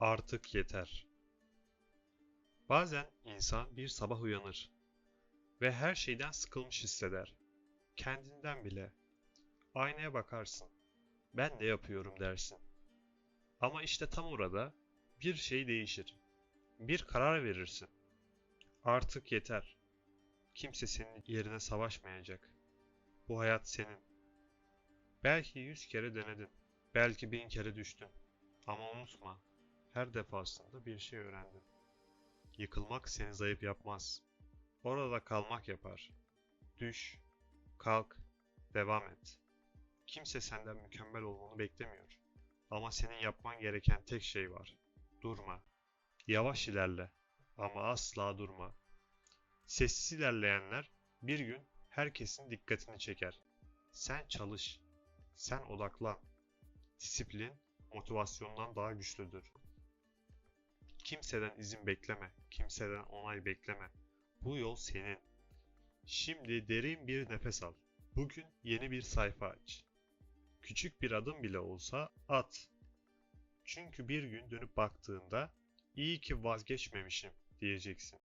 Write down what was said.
Artık yeter. Bazen insan bir sabah uyanır ve her şeyden sıkılmış hisseder. Kendinden bile. Aynaya bakarsın. Ben ne yapıyorum dersin. Ama işte tam orada bir şey değişir. Bir karar verirsin. Artık yeter. Kimse senin yerine savaşmayacak. Bu hayat senin. Belki yüz kere denedin. Belki bin kere düştün. Ama unutma, her defasında bir şey öğrendin. Yıkılmak seni zayıf yapmaz. Orada kalmak yapar. Düş, kalk, devam et. Kimse senden mükemmel olmanı beklemiyor. Ama senin yapman gereken tek şey var. Durma. Yavaş ilerle ama asla durma. Sessiz ilerleyenler bir gün herkesin dikkatini çeker. Sen çalış. Sen odaklan. Disiplin motivasyondan daha güçlüdür. Kimseden izin bekleme, kimseden onay bekleme. Bu yol senin. Şimdi derin bir nefes al. Bugün yeni bir sayfa aç. Küçük bir adım bile olsa at. Çünkü bir gün dönüp baktığında iyi ki vazgeçmemişim diyeceksin.